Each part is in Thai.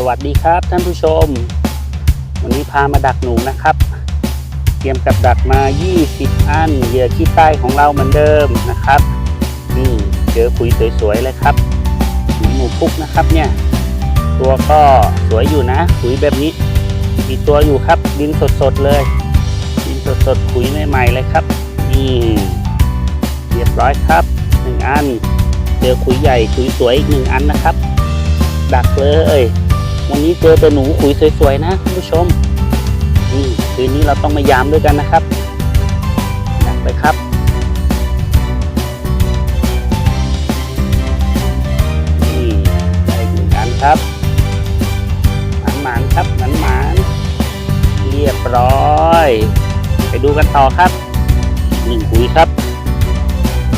สวัสดีครับท่านผู้ชม วันนี้พามาดักหนูนะครับ เตรียมกับดักมา 20 อันเหยื่อขี้ใต้ของเราเหมือนเดิมนะครับนี่เจอคุยสวยๆเลยครับขุยหมูพุกนะครับเนี่ย ตัวก็สวยอยู่นะขุยแบบนี้มีตัวอยู่ครับดินสดๆเลย ดินสดๆขุยใหม่ๆเลยครับนี่เรียบร้อยครับหนึ่งอัน เจอขุยใหญ่ขุยสวยอีกหนึ่งอันนะครับ ดักเลย วันนี้เจอแต่หนูขุยสวยๆนะท่านผู้ชม นี่คืนนี้เราต้องมายามด้วยกันนะครับดักไปครับนี่ได้อีกหนึ่งอันครับหมันหมานๆครับหมันหมานๆเรียบร้อย ไปดูกันต่อครับหนึ่งขุยครับ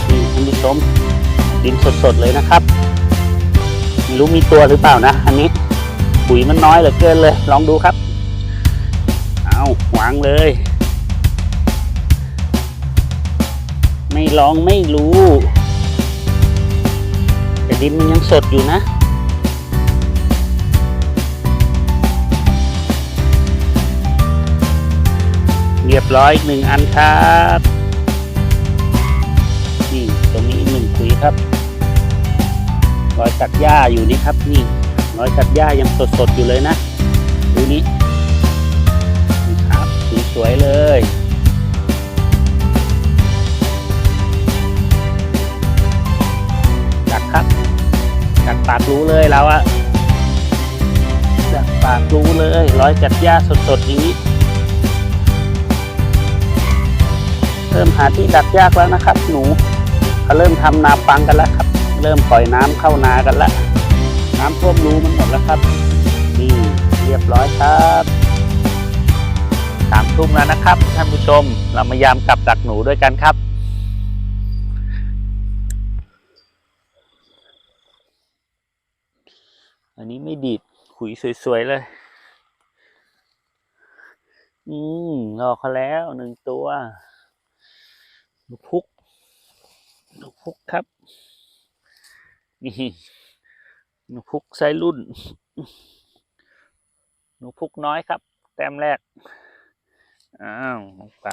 นี่ท่านผู้ชมดินสดๆเลยนะครับไม่รู้มีตัวหรือเปล่านะ อันนี้ ปุ๋ยมันน้อยเหลือเกินเลย ลองดูครับ เอาวางเลย ไม่ลองไม่รู้ แต่ดินมันยังสดอยู่นะเรียบร้อยหนึ่งอันครับนี่ตรงนี้หนึ่งคุยครับรอยกัดหญ้าอยู่นี่ครับนี่ รอยกัดหญ้ายังสดๆอยู่เลยนะดูนี้นี่ครับสวยๆเลยดักครับดักปากรู้เลยเราอะดักปากรู้เลยร้อยกัดหญ้าสดๆอย่างนี้เริ่มหาที่ดักยากแล้วนะครับ หนูเขาเริ่มทำนาปังกันแล้วครับ เริ่มปล่อยน้ำเข้านากันแล้ว น้ำท่วมรูมันหมดแล้วครับ นี่เรียบร้อยครับสามทุ่มแล้วนะครับท่านผู้ชม เรามายามกลับดักหนูด้วยกันครับอันนี้ไม่ดีดขุยสวยๆเลย อืมรอเขาแล้วหนึ่งตัวลูกพุกลูกพุกครับนี่ นกพุกไซรุ่นนกพุกน้อยครับ แต้มแรก อ้าว ลงไป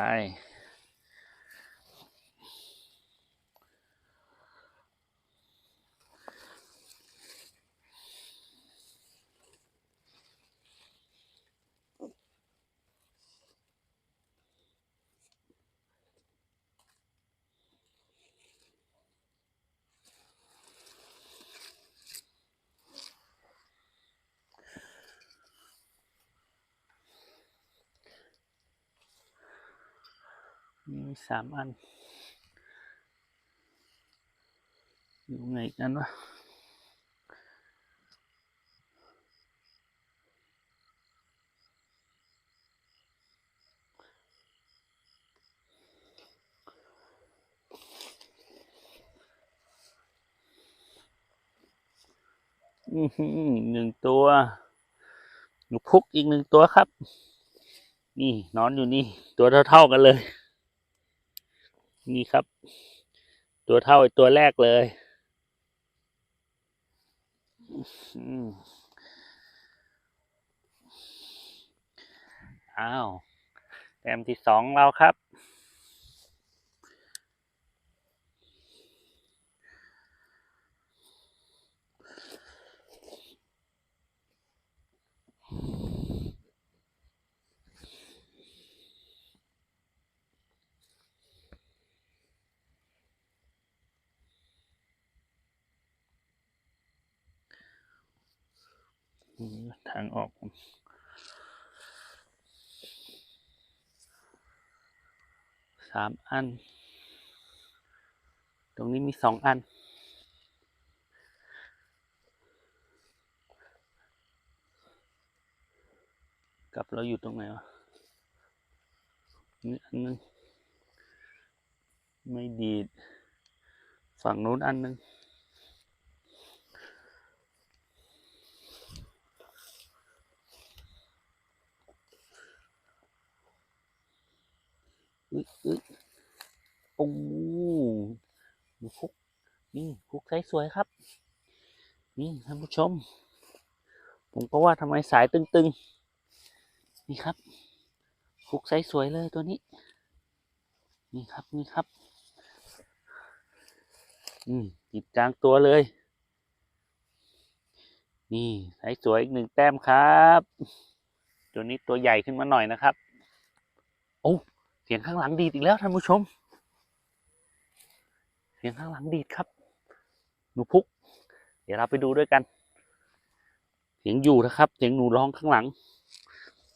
มี สามอัน อยู่ไหนกันวะอือหือหนึ่งตัวหนูพุกอีกหนึ่งตัวครับ นี่นอนอยู่นี่ ตัวเท่าๆกันเลย นี่ครับ ตัวเท่าตัวแรกเลยอ้าวแต้มที่สองเราครับ ทางออก สามอัน ตรงนี้มีสองอัน กับเราอยู่ตรงไหนวะนี่อันนึง ไม่ดีด ฝั่งนู้นอันนึง อุ้ยอุ้ยโอ้ดูฟุกนี่ฟุกไซส์สวยครับ นี่ท่านผู้ชม ผมก็ว่าทำไมสายตึงๆ นี่ครับฟุกไซส์สวยเลยตัวนี้ นี่ครับนี่ครับ อืมติดกลางตัวเลย นี่ไซส์สวยอีกหนึ่งแต้มครับ ตัวนี้ตัวใหญ่ขึ้นมาหน่อยนะครับ เสียงข้างหลังดีดอีกแล้วท่านผู้ชม เสียงข้างหลังดีดครับหนูพุก เดี๋ยวเราไปดูด้วยกัน เสียงอยู่นะครับ เสียงหนูร้องข้างหลัง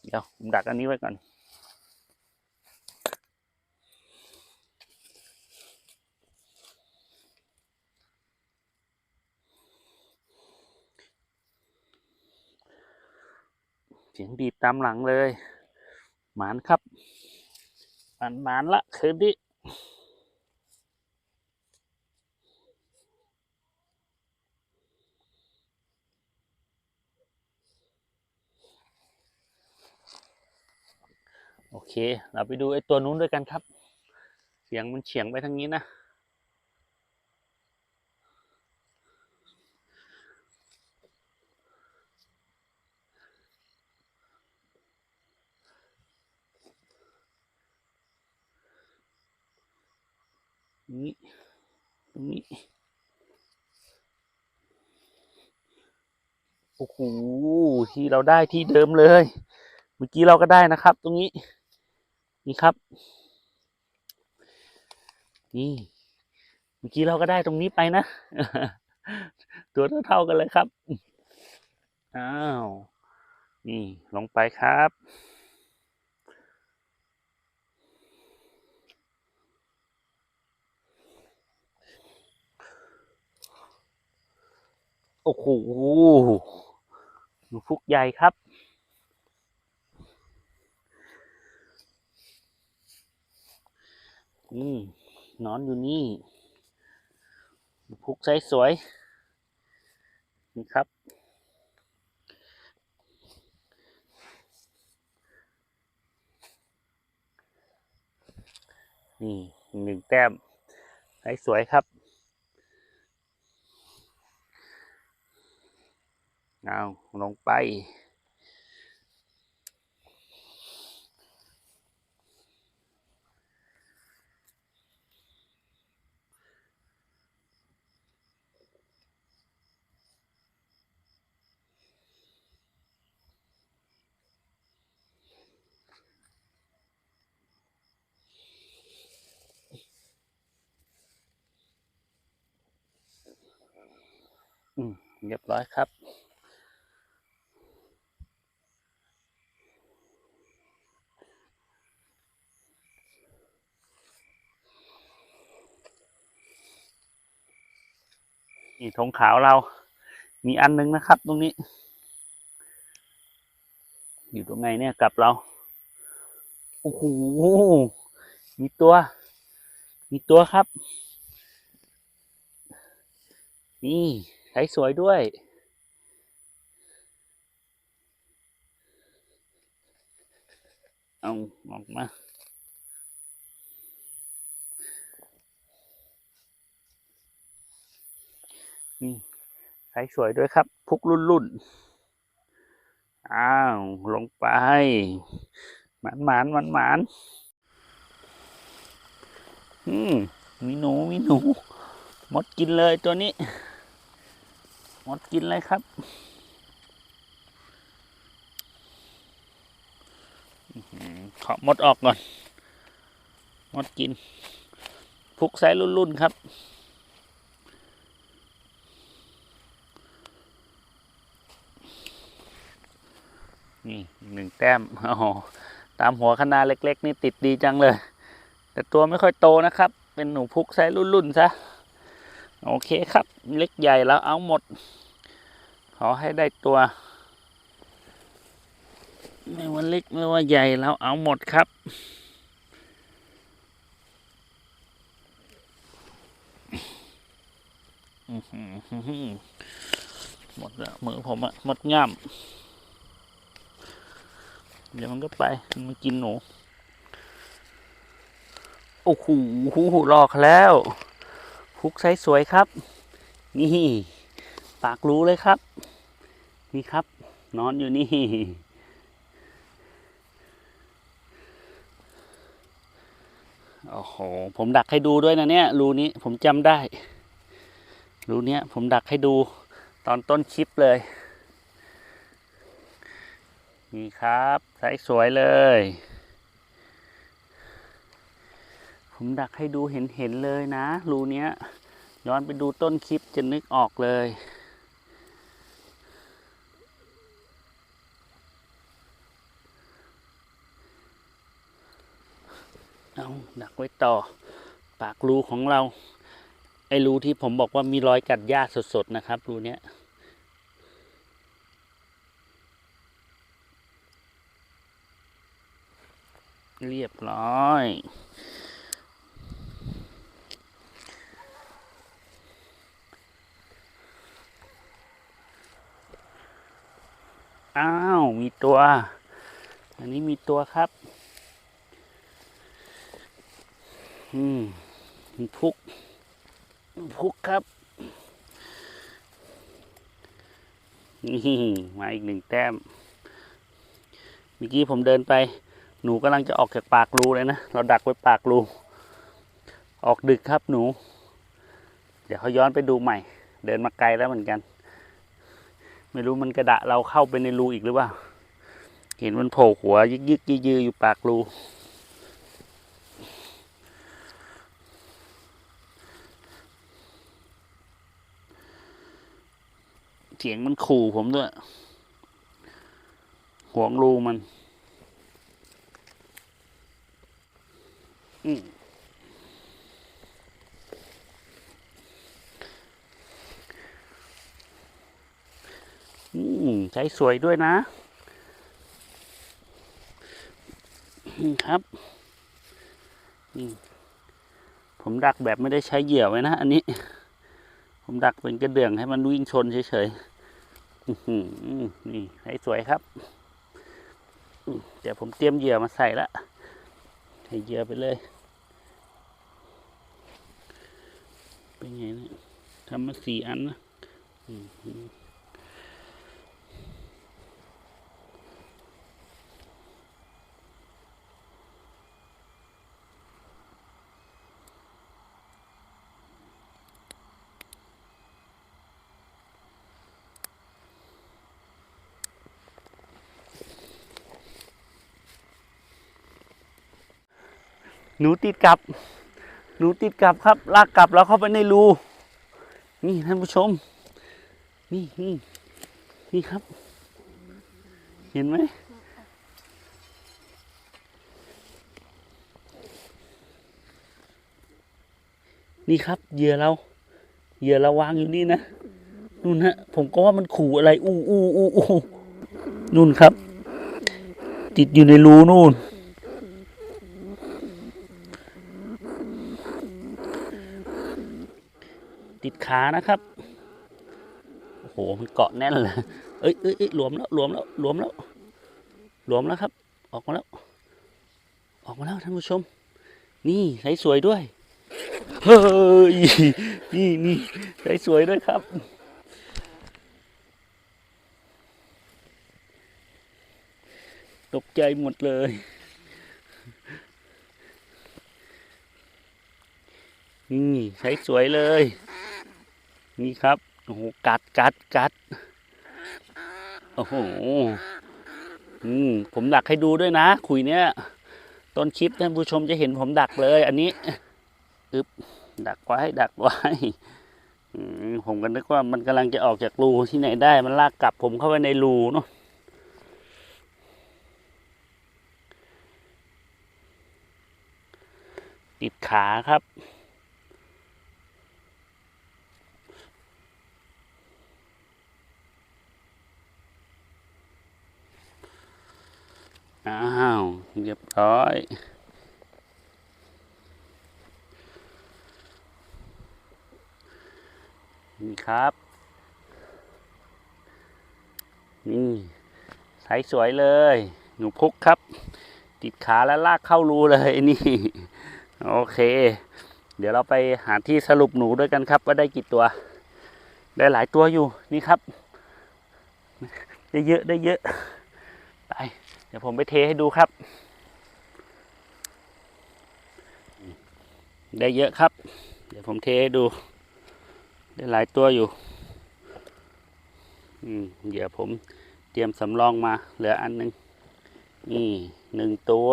เดี๋ยวผมดักอันนี้ไว้ก่อนเสียงดีดตามหลังเลย หมานครับ มันมานละคืนนี้โอเค เราไปดูไอ้ตัวนู้นด้วยกันครับ เสียงมันเฉียงไปทางนี้นะ รงนี้ ตรงนี้ โอ้โห ที่เราได้ที่เดิมเลย เมื่อกี้เราก็ได้นะครับ ตรงนี้ นี่ครับ นี่ เมื่อกี้เราก็ได้ตรงนี้ไปนะ ตัวเท่าๆกันเลยครับ อ้าว นี่ ลงไปครับ อ้โหหนูพุกใหญ่ครับอืมนอนอยู่นี่หนูพุกไซส์สวย นี่ครับ นี่หนึ่งแต้มไซส์สวยครับ เอาลงไปเรียบร้อยครับ นี่ธงขาวเรา มีอันนึงนะครับ ตรงนี้ อยู่ตรงไหนเนี่ยกลับเรา โอ้โห มีตัว มีตัวครับ นี่ใช้สวยด้วยเอาออกมา นี่ใช้สวยด้วยครับ พุกรุ่นรุ่นอ้าว ลงไป หมานหมานหมานหมานอืมมีหนูมีหนู มดกินเลยตัวนี้ มดกินเลยครับอื้อหือขอมดออกก่อน มดกินพุกไซส์รุ่นๆครับ นี่หนึ่งแต้มโอ้โหตามหัวคณะเล็ก ๆ นี่ติดดีจังเลย แต่ตัวไม่ค่อยโตนะครับ เป็นหนูพุกไซส์รุ่นๆซะโอเคครับ เล็กใหญ่แล้วเอาหมด ขอให้ได้ตัว ไม่ว่าเล็กไม่ว่าใหญ่แล้วเอาหมดครับอื้อหือหมดแล้วมือผมอะหมดง่าม เดี๋ยวมันก็ไป มันกินหนู โอ้โหหลอกแล้วพุกไซส์สวยครับ นี่ ปากรู้เลยครับ นี่ครับ นอนอยู่นี่ โอ้โห ผมดักให้ดูด้วยนะเนี่ย รูนี้ผมจำได้ รูเนี้ยผมดักให้ดูตอนต้นคลิปเลย นี่ครับใสสวยเลย ผมดักให้ดูเห็นเห็นๆเลยนะ รูเนี้ย ย้อนไปดูต้นคลิปจะนึกออกเลยเอาดักไว้ต่อ ปากรูของเรา ไอ้รูที่ผมบอกว่ามีรอยกัดหญ้าสดๆนะครับรูเนี้ย เรียบร้อย อ้าว มีตัว อันนี้มีตัวครับ อืมพุก พุกครับ นี่ มาอีกหนึ่งแต้มเมื่อกี้ผมเดินไป หนูกำลังจะออกจากปากรูเลยนะ เราดักไว้ปากรู ออกดึกครับหนู เดี๋ยวเขาย้อนไปดูใหม่ เดินมาไกลแล้วเหมือนกัน ไม่รู้มันกระดะเราเข้าไปในรูอีกหรือเปล่า เห็นมันโผล่หัวยึกยึกยือยืออยู่ปากรู เสียงมันขู่ผมด้วย ห่วงรูมัน อืมใช้สวยด้วยนะ ครับผมดักแบบไม่ได้ใช้เหยื่อไว้นะ อันนี้ ผมดักเป็นกระเดื่องให้มันวิ่งชนเฉยๆนี่ใช้สวยครับ เดี๋ยวผมเตรียมเหยื่อมาใส่ละ ให้เยื่อไปเลย เป็นไงเนี่ยทำมาสี่อันนะ หนูติดกับ หนูติดกับครับ ลากกลับแล้วเข้าไปในรู นี่ท่านผู้ชม นี่นี่นี่ครับ เห็นไหมนี่ครับเหยื่อเราเหยื่อเราวางอยู่นี่นะนู่นฮะ ผมก็ว่ามันขู่อะไร อู้อู้อู้อู้นู่นครับ ติดอยู่ในรูนู่น ขานะครับ โอ้โห มันเกาะแน่นเลย เอ้ยเอ้ยเอ้ยหลวมแล้วหลวมแล้วหลวมแล้วหลวมแล้วครับ ออกมาแล้ว ออกมาแล้วท่านผู้ชม นี่ใช้สวยด้วย เฮ้ย นี่นี่ใช้สวยด้วยครับตกใจหมดเลย นี่ใช้สวยเลย นี่ครับโอ้โหกัดกัดกัดโอ้โหอืมผมดักให้ดูด้วยนะ คุยเนี้ยต้นคลิปท่านผู้ชมจะเห็นผมดักเลย อันนี้อึบดักไว้ ดักไว้อผมก็นึกว่ามันกำลังจะออกจากรูที่ไหนได้ มันลากกลับผมเข้าไปในรูเนาะติดขาครับ อ้าวเรียบร้อย นี่ครับ นี่ใสสวยเลย หนูพุกครับ ติดขาแล้วลากเข้ารูเลยนี่ โอเค เดี๋ยวเราไปหาที่สรุปหนูด้วยกันครับ ว่าได้กี่ตัว ได้หลายตัวอยู่นี่ครับ ได้เยอะได้เยอะไป เดี๋ยวผมไปเทให้ดูครับ ได้เยอะครับ เดี๋ยวผมเทให้ดู ได้หลายตัวอยู่อืมเดี๋ยวผมเตรียมสำรองมา เหลืออันหนึงนี่หนึ่งตัว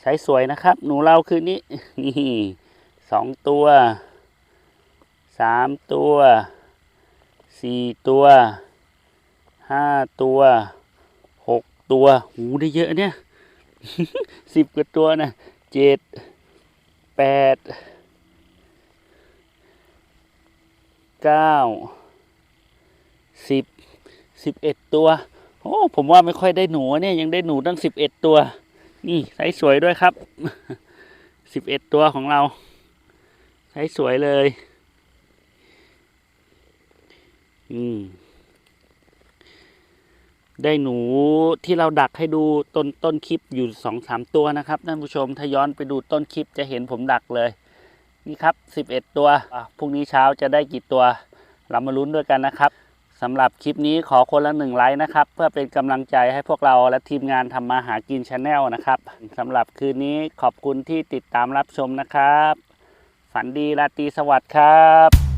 ใช้สวยนะครับ หนูเราคืนนี้นี่สองตัวสามตัวสี่ตัวห้าตัว ตัวหูได้เยอะเนี่ยสิบกว่าตัวนะเจ็ดแปดเก้าสิบสิบเอ็ดตัว โอ้ผมว่าไม่ค่อยได้หนูเนี่ยยังได้หนูตั้งสิบเอ็ดตัว นี่ไซส์สวยด้วยครับสิบเอ็ดตัวของเราไซส์สวยเลย อืม ได้หนูที่เราดักให้ดูต้นต้นคลิปอยู่สองสามตัวนะครับท่านผู้ชมถ้าย้อนไปดูต้นคลิปจะเห็นผมดักเลย นี่ครับสิบเอ็ดตัวพรุ่งนี้เช้าจะได้กี่ตัว เรามาลุ้นด้วยกันนะครับสำหรับคลิปนี้ขอคนละหนึ่งไลค์นะครับ เพื่อเป็นกำลังใจให้พวกเราและทีมงานทำมาหากินชาแนลนะครับสำหรับคืนนี้ขอบคุณที่ติดตามรับชมนะครับ ฝันดีราตรีสวัสดิ์ครับ